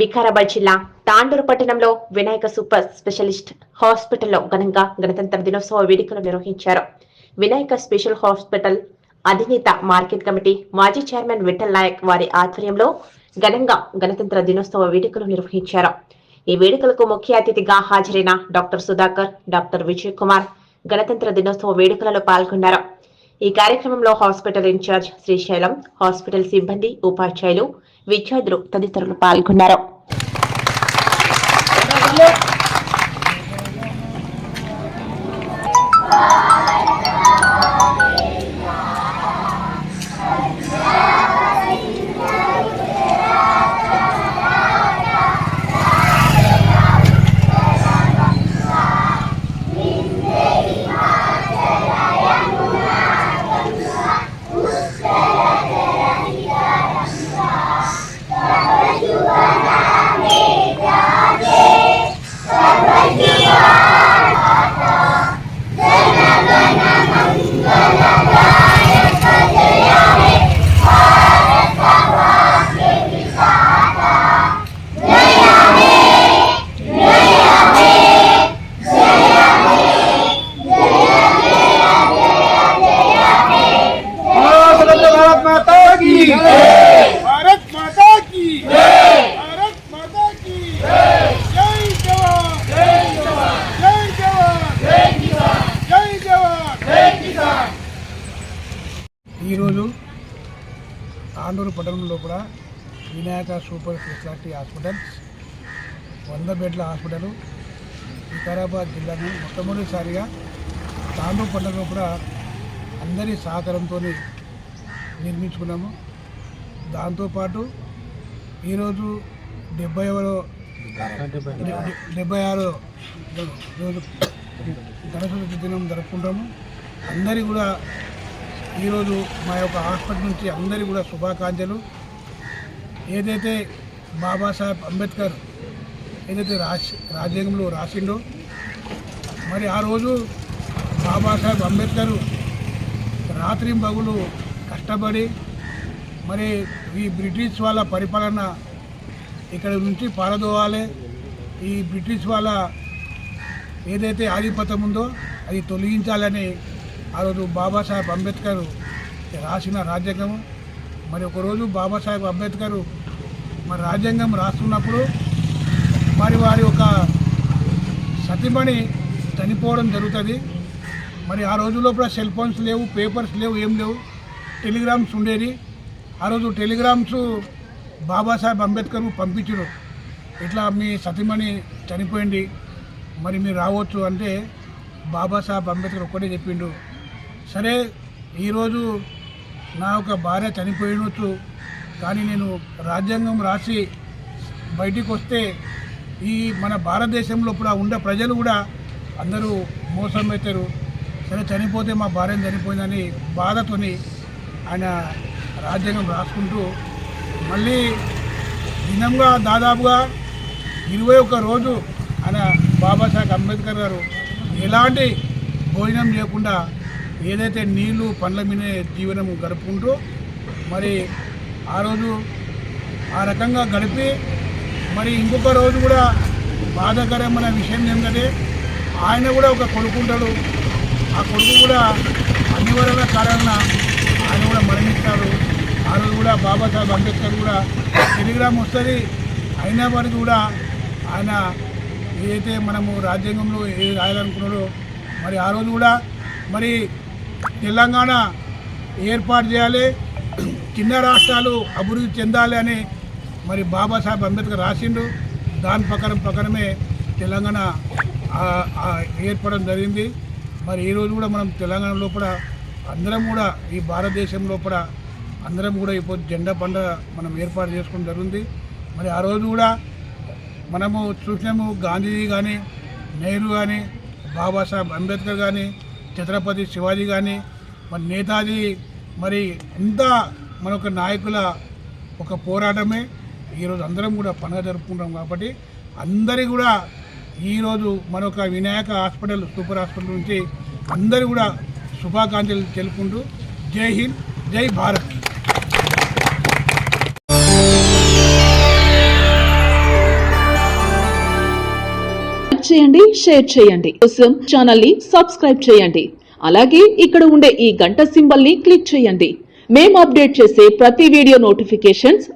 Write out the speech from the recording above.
వికారాబాద్ జిల్లా తాండూరు పట్టణంలో Vinayaka super specialist హాస్పిటల్లో ఘనంగా గణతంత్ర దినోత్సవ వేడుకలు నిర్వహించారు. వినాయక స్పెషల్ హాస్పిటల్ అధినేత మార్కెట్ కమిటీ మాజీ చైర్మన్ విఠల్ నాయక్ వారి ఆధ్వర్యంలో ఘనంగా గణతంత్ర దినోత్సవ వేడుకలు నిర్వహించారు. ఈ వేడుకలకు ముఖ్య అతిథిగా హాజరైన డాక్టర్ సుధాకర్ డాక్టర్ విజయ్ కుమార్ గణతంత్ర దినోత్సవ వేడుకలలో పాల్గొన్నారు. ఈ కార్యక్రమంలో హాస్పిటల్ ఇన్ఛార్జ్ శ్రీశైలం హాస్పిటల్ సిబ్బంది ఉపాధ్యాయులు విద్యార్థులు తదితరులు పాల్గొన్నారు. की भारत माता की भारत माता की जय जवान जय जवान जय जवान जय किसान जय जवान जय किसान ఈరోజు తాండూరు పట్టణంలో కూడా వినాయక సూపర్ స్పెషాలిటీ హాస్పిటల్ వంద బెడ్ల హాస్పిటల్ వికారాబాద్ జిల్లాను మొట్టమొదటిసారిగా తాండూరు పట్టణంలో కూడా అందరి సహకారంతో నిర్మించుకున్నాము. దాంతోపాటు ఈరోజు డెబ్బై డెబ్బై ఆరో రోజు గణతంత్ర దినం జరుపుకుంటాము. అందరి కూడా ఈరోజు మా యొక్క హాస్పిటల్ నుంచి అందరి కూడా శుభాకాంక్షలు. ఏదైతే బాబాసాహెబ్ అంబేద్కర్ ఏదైతే రాసి రాజ్యాంగంలో రాసిండో మరి ఆ రోజు బాబాసాహెబ్ అంబేద్కర్ రాత్రి బగులు కష్టపడి మరి ఈ బ్రిటిష్ వాళ్ళ పరిపాలన ఇక్కడ నుంచి పారదోవాలి. ఈ బ్రిటిష్ వాళ్ళ ఏదైతే ఆధిపత్యం ఉందో అది తొలగించాలని ఆ రోజు బాబాసాహెబ్ అంబేద్కర్ రాసిన రాజ్యాంగం. మరి ఒకరోజు బాబాసాహెబ్ అంబేద్కర్ మరి రాజ్యాంగం రాస్తున్నప్పుడు మరి వారి ఒక సతిమణి చనిపోవడం జరుగుతుంది. మరి ఆ రోజు లోపల సెల్ ఫోన్స్ లేవు పేపర్స్ లేవు ఏం లేవు. టెలిగ్రామ్స్ ఉండేది. ఆ రోజు టెలిగ్రామ్స్ బాబాసాహెబ్ అంబేద్కర్ పంపించరు ఇట్లా మీ సతీమణి చనిపోయింది మరి మీరు రావచ్చు అంటే బాబాసాహెబ్ అంబేద్కర్ ఒక్కటే చెప్పిండు. సరే ఈరోజు నా యొక్క భార్య చనిపోయినొచ్చు కానీ నేను రాజ్యాంగం రాసి బయటికి వస్తే ఈ మన భారతదేశంలో కూడా ఉండే ప్రజలు కూడా అందరూ మోసం అవుతారు సరే చనిపోతే మా భార్య చనిపోయిందని బాధతోని ఆయన రాజ్యాంగం రాసుకుంటూ మళ్ళీ దినంగా దాదాపుగా ఇరవై ఒక్క రోజు ఆయన బాబాసాహెబ్ అంబేద్కర్ గారు ఎలాంటి భోజనం చేయకుండా ఏదైతే నీళ్ళు పండ్ల మీదే జీవనం గడుపుకుంటూ మరి ఆ రోజు ఆ రకంగా గడిపి మరి ఇంకొక రోజు కూడా బాధాకరమైన విషయం ఏంటంటే ఆయన కూడా ఒక కొడుకుంటాడు ఆ కొడుకు కూడా అనివార్య కారణంగా ఆయన మరణిస్తారు. ఆ రోజు కూడా బాబాసాహెబ్ అంబేద్కర్ కూడా టెలిగ్రామ్ వస్తుంది. అయినప్పటికీ కూడా ఆయన ఏదైతే మనము రాజ్యాంగంలో ఏ రాయాలనుకున్నాడో మరి ఆ రోజు కూడా మరి తెలంగాణ ఏర్పాటు చేయాలి. చిన్న రాష్ట్రాలు అభివృద్ధి చెందాలి అని మరి బాబాసాహెబ్ అంబేద్కర్ రాసిండు. దాని ప్రకారం ప్రకారమే తెలంగాణ ఏర్పడడం జరిగింది. మరి ఈ రోజు కూడా మనం తెలంగాణ లోపల అందరం కూడా ఈ భారతదేశం లోపల అందరం కూడా ఇప్పుడు జెండా పండుగ మనం ఏర్పాటు చేసుకోవడం జరిగింది. మరి ఆ రోజు కూడా మనము చూసినాము గాంధీజీ కానీ నెహ్రూ కానీ బాబాసాహెబ్ అంబేద్కర్ కానీ ఛత్రపతి శివాజీ కానీ మరి నేతాజీ మరి ఇంత మన ఒక నాయకుల ఒక పోరాటమే. ఈరోజు అందరం కూడా పండుగ జరుపుకుంటాం కాబట్టి అందరి కూడా ఈరోజు మనొక వినాయక హాస్పిటల్ సూపర్ హాస్పిటల్ నుంచి అందరూ కూడా శుభాకాంక్షలు తెలుపుకుంటూ జై హింద్ జై భారత్. చేయండి షేర్ చేయండి. కోసం సబ్స్క్రైబ్ చేయండి. అలాగే ఇక్కడ ఉండే ఈ గంట క్లిక్ చేయండి. మేము అప్డేట్ చేసే ప్రతి వీడియో నోటిఫికేషన్స్